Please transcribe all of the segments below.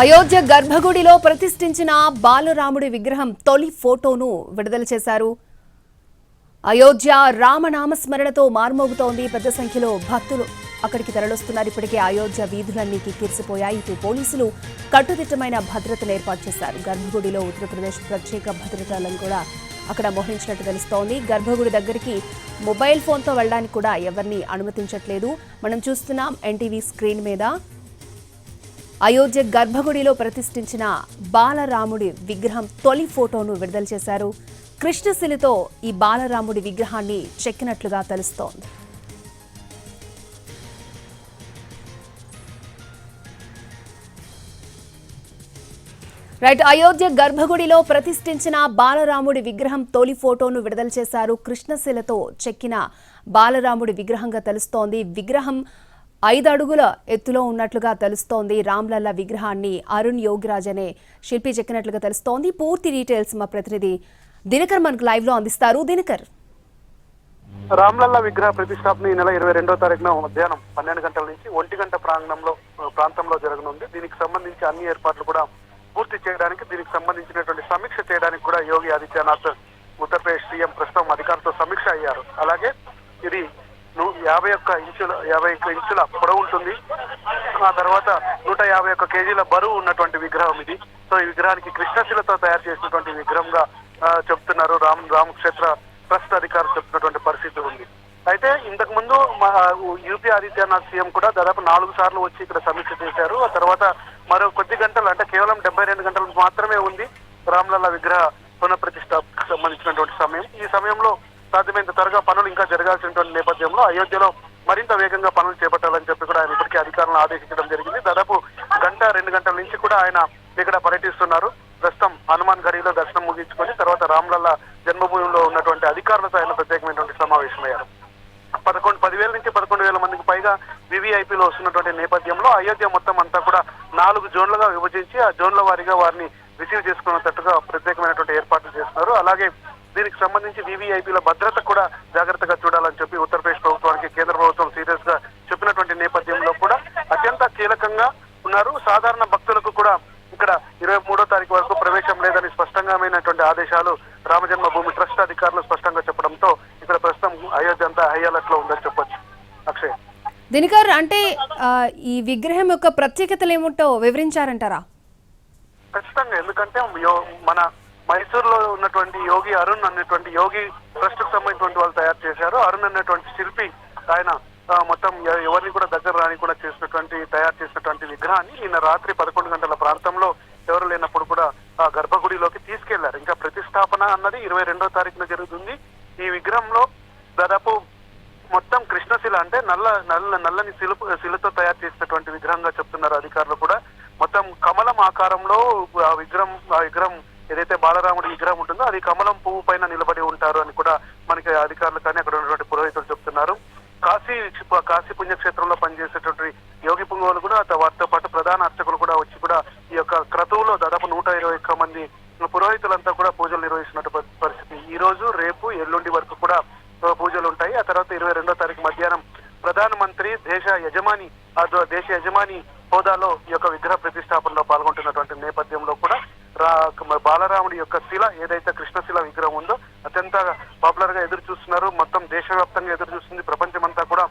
అయోధ్య గర్భగుడిలో ప్రతిష్ఠించిన బాలరాముడి విగ్రహం తొలి ఫోటోను విడుదల చేశారు. అయోధ్య రామనామస్మరణతో మార్మోగుతోంది పెద్ద సంఖ్యలో భక్తులు. అక్కడికి తరలొస్తున్నారు ఇప్పటికే అయోధ్య వీధులన్నీ కిక్కిరిసిపోయాయి ఇటు పోలీసులు కట్టుదిట్టమైన భద్రతను ఏర్పాటు చేశారు. గర్భగుడిలో ఉత్తరప్రదేశ్ ప్రత్యేక భద్రతలను కూడా అక్కడ మోహరించినట్టు తెలుస్తోంది. గర్భగుడి దగ్గరికి మొబైల్ ఫోన్తో వెళ్ళడానికి కూడా ఎవరిని అనుమతించట్లేదు. మనం చూస్తున్నాం ఎన్టీవీ స్క్రీన్ మీద. అయోధ్య గర్భగుడిలో ప్రతిష్ఠించిన బాలరాముడి విగ్రహం తొలి ఫోటోను విడుదల చేశారు. కృష్ణశిలితో ఈ బాలరాముడి విగ్రహాన్ని చెక్కినట్లుగా తెలుస్తోంది. రైట్ అయోధ్య గర్భగుడిలో ప్రతిష్ఠించిన బాలరాముడి విగ్రహం తొలి ఫోటోను విడుదల చేశారు. కృష్ణశిలతో చెక్కిన బాలరాముడి విగ్రహంగా తెలుస్తోంది. విగ్రహం ఐదు అడుగుల ఎత్తులో ఉన్నట్లుగా తెలుస్తోంది. రామ్లల్ల విగ్రహాన్ని అరుణ్ యోగిరాజ్ అనే శిల్పి చెక్కినట్లుగా తెలుస్తోంది. పూర్తి డీటెయిల్స్ మా ప్రతినిధి దినకర్ మనకు లైవ్లో అందిస్తారు. దినకర్. రామ్లల్లా విగ్రహ ప్రతిష్టాపన ఈ నెల ఇరవై రెండో తారీఖున మధ్యాహ్నం పన్నెండు గంటల నుంచి ఒంటి గంట ప్రాంగణంలో ప్రాంతంలో జరగనుంది. దీనికి సంబంధించి అన్ని ఏర్పాట్లు కూడా పూర్తి చేయడానికి దీనికి సంబంధించినటువంటి సమీక్ష చేయడానికి కూడా యోగి ఆదిత్యనాథ్ ఉత్తరప్రదేశ్ సీఎం ప్రస్తుతం అధికారులతో సమీక్ష అయ్యారు. అలాగే ఇది యాభై ఒక్క ఇంచుల యాభై ఒక్క ఇంచుల పొడవు ఉంటుంది. ఆ తర్వాత నూట యాభై ఒక్క కేజీల బరువు ఉన్నటువంటి విగ్రహం ఇది. సో ఈ విగ్రహానికి కృష్ణశిలతో తయారు చేసినటువంటి విగ్రహంగా చెప్తున్నారు. రామ్ రామక్షేత్ర ట్రస్ట్ అధికారులు చెప్తున్నటువంటి పరిస్థితి ఉంది. అయితే ఇంతకు ముందు మా యూపీ ఆదిత్యనాథ్ సీఎం కూడా దాదాపు నాలుగు సార్లు వచ్చి ఇక్కడ సమీక్ష చేశారు. ఆ తర్వాత మరో కొద్ది గంటలు అంటే కేవలం డెబ్బై రెండు గంటలు మాత్రమే ఉంది రామ్లల్లా విగ్రహ పునఃప్రతిష్ఠకు సంబంధించినటువంటి సమయం. ఈ సమయంలో సాధ్యమైనంత త్వరగా పనులు ఇంకా జరగాల్సినటువంటి నేపథ్యంలో అయోధ్యలో మరింత వేగంగా పనులు చేపట్టాలని చెప్పి కూడా ఆయన ఇప్పటికే అధికారులను ఆదేశించడం జరిగింది. దాదాపు గంట రెండు గంటల నుంచి కూడా ఆయన ఇక్కడ పర్యటిస్తున్నారు. ప్రస్తుతం హనుమాన్ గడిలో దర్శనం ముగించుకొని తర్వాత రామ్లల్ల జన్మభూమిలో ఉన్నటువంటి అధికారులతో ఆయన ప్రత్యేకమైనటువంటి సమావేశమయ్యారు. పదకొండు పదివేల నుంచి పదకొండు వేల మందికి పైగా వివిఐపిలో వస్తున్నటువంటి నేపథ్యంలో అయోధ్య మొత్తం అంతా కూడా నాలుగు జోన్లుగా విభజించి ఆ జోన్ల వారీగా వారిని రిసీవ్ చేసుకునేటట్టుగా ప్రత్యేకమైనటువంటి ఏర్పాట్లు చేస్తున్నారు. అలాగే దీనికి సంబంధించి వివిఐపీల భద్రత కూడా జాగ్రత్తగా చూడాలని చెప్పి ఉత్తరప్రదేశ్ ప్రభుత్వానికి కేంద్ర ప్రభుత్వం సీరియస్గా చెప్పినటువంటి నేపథ్యంలో కూడా అత్యంత కీలకంగా ఉన్నారు. సాధారణ భక్తులకు కూడా ఇక్కడ ఇరవై మూడో తారీఖు వరకు ప్రవేశం లేదని స్పష్టంగామైనటువంటి ఆదేశాలు రామజన్మభూమి ట్రస్ట్ అధికారులు స్పష్టంగా చెప్పడంతో ఇక్కడ ప్రస్తుతం అయోధ్య అంతా హై అలర్ట్లో ఉందని చెప్పొచ్చు. అక్షయ్. దినకర్ అంటే ఈ విగ్రహం యొక్క ప్రత్యేకతలు ఏమిటో వివరించారంటారా? ఖచ్చితంగా ఎందుకంటే మన మైసూర్లో ఉన్నటువంటి యోగి అరుణ్ అనేటువంటి యోగి ట్రస్ట్కు సంబంధించినటువంటి వాళ్ళు తయారు చేశారు. అరుణ్ అనేటువంటి శిల్పి ఆయన మొత్తం ఎవరిని కూడా దగ్గర రాని కూడా చేసినటువంటి తయారు చేసినటువంటి విగ్రహాన్ని నిన్న రాత్రి పదకొండు గంటల ప్రాంతంలో ఎవరు లేనప్పుడు కూడా ఆ గర్భగుడిలోకి తీసుకెళ్ళారు. ఇంకా ప్రతిష్టాపన అన్నది ఇరవై రెండో తారీఖున జరుగుతుంది. ఈ విగ్రహంలో దాదాపు మొత్తం కృష్ణశిల అంటే నల్ల నల్ల నల్లని శిలుపు శిలతో తయారు చేసినటువంటి విగ్రహంగా చెప్తున్నారు అధికారులు కూడా. మొత్తం కమలం ఆకారంలో ఆ విగ్రహం ఆ విగ్రహం ఏదైతే బాలరాముడి విగ్రహం ఉంటుందో అది కమలం పువ్వు పైన నిలబడి ఉంటారు అని కూడా మనకి అధికారులు కానీ అక్కడ ఉన్నటువంటి పురోహితులు చెప్తున్నారు. కాశీ కాశీ పుణ్యక్షేత్రంలో పనిచేసేటువంటి యోగి పుంగవులు కూడా వారితో పాటు ప్రధాన అర్చకులు కూడా వచ్చి కూడా ఈ యొక్క క్రతువులో దాదాపు నూట ఇరవై ఒక్క మంది పురోహితులంతా కూడా పూజలు నిర్వహిస్తున్న పరిస్థితి. ఈ రోజు రేపు ఎల్లుండి వరకు కూడా పూజలు ఉంటాయి. ఆ తర్వాత ఇరవై రెండో తారీఖు మధ్యాహ్నం ప్రధానమంత్రి దేశ యజమాని దేశ యజమాని హోదాలో ఈ యొక్క విగ్రహ ప్రతిష్టాపనలో పాల్గొంటున్నటువంటి నేపథ్యంలో కూడా బాలరాముడి యొక్క శిల ఏదైతే కృష్ణశిల విగ్రహం ఉందో అత్యంత పాపులర్గా ఎదురు చూస్తున్నారు. మొత్తం దేశవ్యాప్తంగా ఎదురు చూస్తుంది. ప్రపంచమంతా కూడా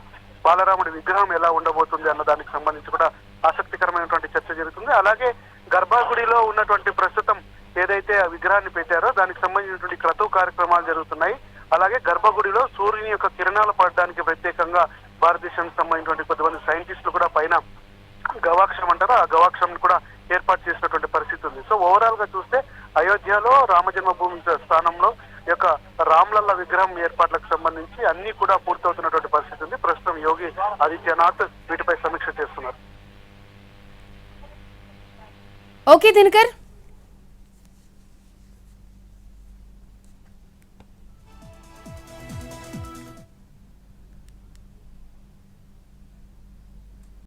బాలరాముడి విగ్రహం ఎలా ఉండబోతుంది అన్న దానికి సంబంధించి కూడా ఆసక్తికరమైనటువంటి చర్చ జరుగుతుంది. అలాగే గర్భాగుడిలో ఉన్నటువంటి ప్రస్తుతం ఏదైతే ఆ విగ్రహాన్ని పెట్టారో దానికి సంబంధించినటువంటి క్రతువు కార్యక్రమాలు జరుగుతున్నాయి. అలాగే గర్భగుడిలో సూర్యుని యొక్క కిరణాలు పడడానికి ప్రత్యేకంగా భారతదేశానికి సంబంధించినటువంటి కొంతమంది సైంటిస్టులు కూడా పైన గవాక్షం అంటారు. ఆ గవాక్షం కూడా ఏర్పాటు చేసినటువంటి పరిస్థితి ఉంది. సో ఓవరాల్గా చూస్తే అయోధ్యలో రామజన్మభూమి స్థానంలో ఈ యొక్క రామ్లల్ల విగ్రహం ఏర్పాట్లకు సంబంధించి అన్ని కూడా పూర్తవుతున్నటువంటి పరిస్థితి ఉంది. ప్రస్తుతం యోగి ఆదిత్యనాథ్ వీటిపై సమీక్ష చేస్తున్నారు. ఓకే దినకర్